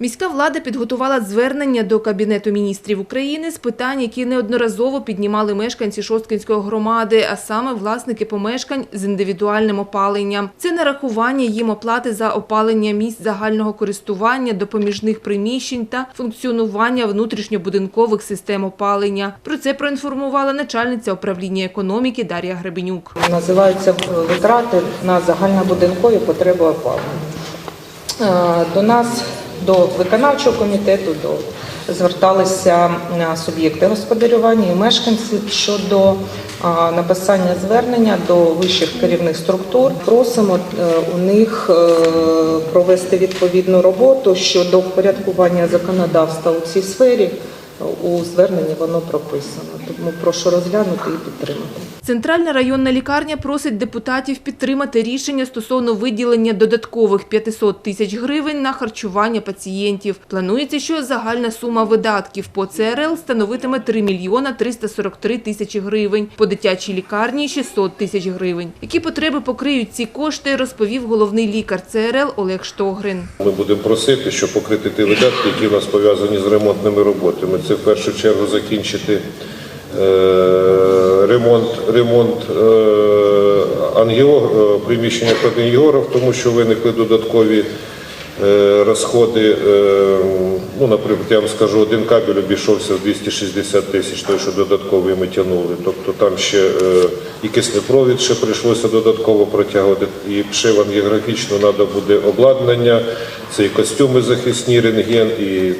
Міська влада підготувала звернення до Кабінету міністрів України з питань, які неодноразово піднімали мешканці Шосткинської громади, а саме власники помешкань з індивідуальним опаленням. Це нарахування їм оплати за опалення місць загального користування, допоміжних приміщень та функціонування внутрішньобудинкових систем опалення. Про це проінформувала начальниця управління економіки Дар'я Гребенюк. Називаються витрати на загальнобудинкові потреби опалення. Е, До нас, до виконавчого комітету, до зверталися суб'єкти господарювання і мешканці щодо написання звернення до вищих керівних структур. Просимо е, у них е, провести відповідну роботу щодо впорядкування законодавства у цій сфері. У зверненні воно прописано. Тому прошу розглянути і підтримати. Центральна районна лікарня просить депутатів підтримати рішення стосовно виділення додаткових 500 тисяч гривень на харчування пацієнтів. Планується, що загальна сума видатків по ЦРЛ становитиме 3 мільйона 343 тисячі гривень, по дитячій лікарні – 600 тисяч гривень. Які потреби покриють ці кошти, розповів головний лікар ЦРЛ Олег Штогрин. Ми будемо просити, щоб покрити ті видатки, які у нас пов'язані з ремонтними роботами. Це в першу чергу закінчити е, ремонт, ремонт е, ангіо, е, приміщення під ангіограф, тому що виникли додаткові е, розходи. Ну, наприклад, я вам скажу, один кабель обійшовся в 260 тисяч, той, що додатковий ми тягнули. Тобто там ще і киснепровід ще прийшлося додатково протягувати, і ще в ангіографічно треба буде обладнання, це і костюми захисні, рентген, і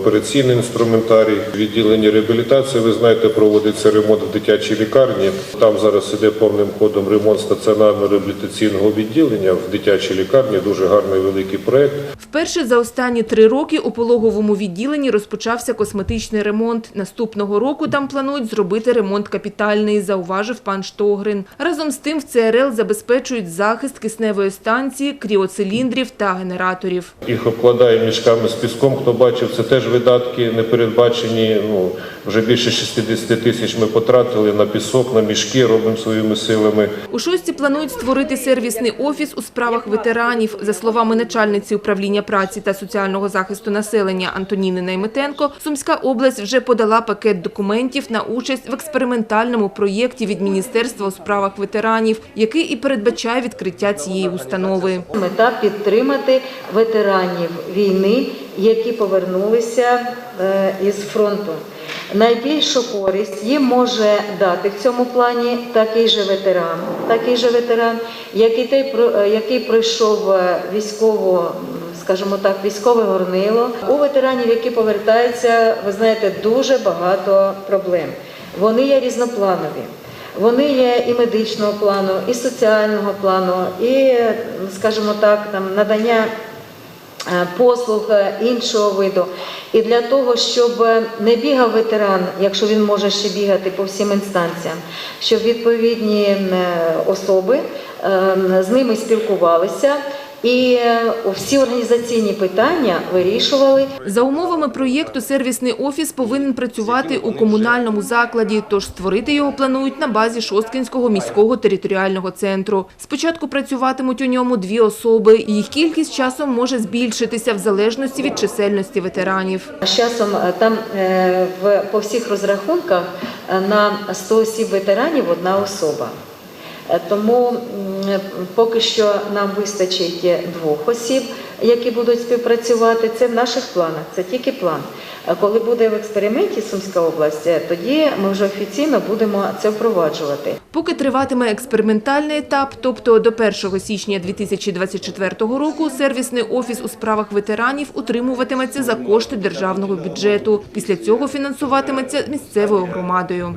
операційний інструментарій. Відділення реабілітації, ви знаєте, проводиться ремонт в дитячій лікарні. Там зараз іде повним ходом ремонт стаціонарного реабілітаційного відділення в дитячій лікарні. Дуже гарний великий проект. Вперше за останні три роки у пологовому відділенні розпочався косметичний ремонт. Наступного року там планують зробити ремонт капітальний, зауважив пан Штогрин. Разом з тим в ЦРЛ забезпечують захист кисневої станції, кріоциліндрів та генераторів. Їх обкладає мішками з піском. Хто бачив, це теж видатки не передбачені. Ну вже більше 60 тисяч ми потратили на пісок, на мішки. Робимо своїми силами. У шості планують створити сервісний офіс у справах ветеранів. За словами начальниці управління праці та соціального захисту населення Антоніни Найметенко, Сумська область вже подала пакет документів на участь в експериментальному проєкті від Міністерства у справах ветеранів, який і передбачає відкриття цієї установи. Мета підтримати ветеранів війни, які повернулися е, із фронту. Найбільшу користь їм може дати в цьому плані такий же ветеран, такий же ветеран, який, е, який пройшов е, військову, м, скажімо так, військове горнило. У ветеранів, які повертаються, ви знаєте, дуже багато проблем. Вони є різнопланові. Вони є і медичного плану, і соціального плану, і, скажімо так, там надання послуг е, іншого виду. І для того, щоб не бігав ветеран, якщо він може ще бігати по всім інстанціям, щоб відповідні е, особи е, з ними спілкувалися. І е, всі організаційні питання вирішували За умовами проєкту сервісний офіс повинен працювати у комунальному закладі, тож створити його планують на базі Шосткинського міського територіального центру. Спочатку працюватимуть у ньому дві особи. Їх кількість часом може збільшитися в залежності від чисельності ветеранів. З часом е, там е, по всіх розрахунках на 100 осіб ветеранів одна особа. Е, Тому поки що нам вистачить двох осіб, які будуть співпрацювати. Це в наших планах, це тільки план. Е, Коли буде в експерименті Сумська область, е, тоді ми вже офіційно будемо це впроваджувати. Поки триватиме експериментальний етап, тобто до 1 січня 2024 року сервісний офіс у справах ветеранів утримуватиметься за кошти державного бюджету. Після цього фінансуватиметься місцевою громадою.